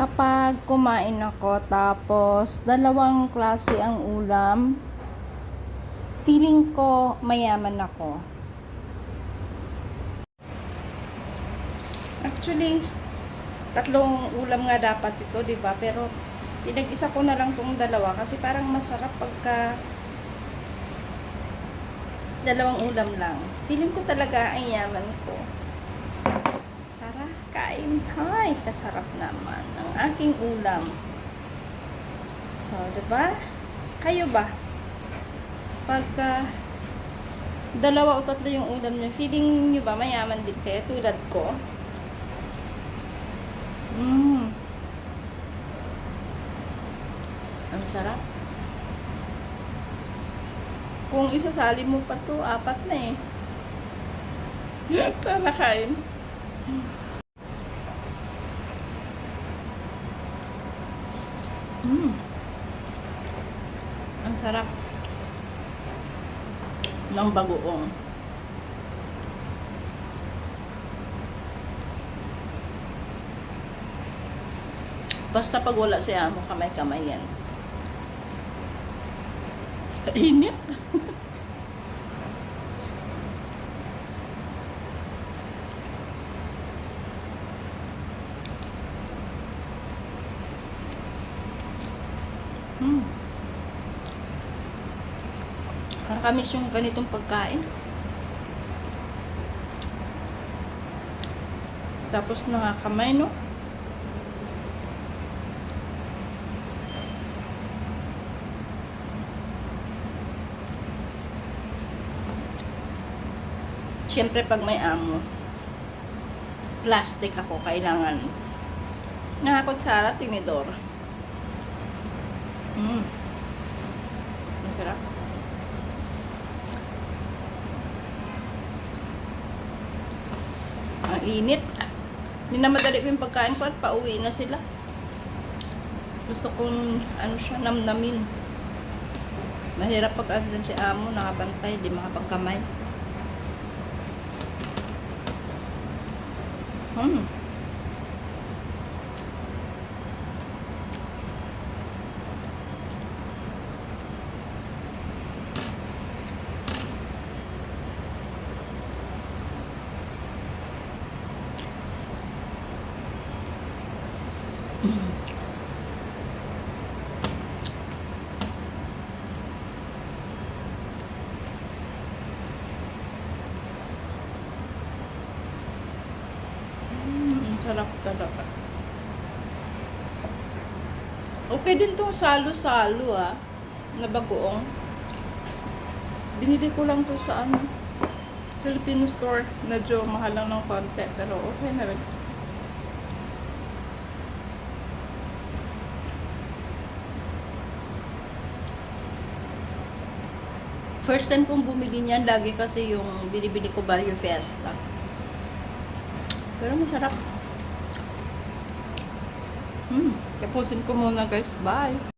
kapag kumain ako tapos dalawang klase ang ulam, feeling ko mayaman ako. Actually, tatlong ulam nga dapat ito, 'di ba? Pero pinag-isa ko na lang tong dalawa kasi parang masarap pagka dalawang ulam lang. Feeling ko talaga ay yaman ko. Tara, kain. Hay, kasarap naman ang aking ulam. So, 'di ba? Kayo ba? Pagka dalawa o tatlo yung ulam niyo, feeling niyo ba mayaman din kayo tulad ko? Mmm. Ang sarap. Kung isasali mo pa to, apat na eh. Tara kain. Mmm. Ang sarap. Ng bagoong. Basta pag wala si amo, kamay-kamay yan. Init. Hmm. Nakakamiss yung ganitong pagkain. Tapos nakakamay, no? Siyempre, pag may amo, plastic ako, kailangan. Nakakot Sara, tinidor. Mm. Ang sarap. Ang init. Minamadali ko yung pagkain ko at pauwi na sila. Gusto kong, ano siya, namnamin. Mahirap pag andun si amo, nakabantay, di makapagkamay. Hmm. Sarap talaga. Okay din tong salo-salo ah, na bagoong. Binili ko lang to sa ano, Filipino store. Medyo mahal lang ng konti, pero okay na rin. First time kong bumili niyan, lagi kasi yung binibili ko Barrio Fiesta. Pero masarap. Hmm. Tapusin ko muna guys. Bye.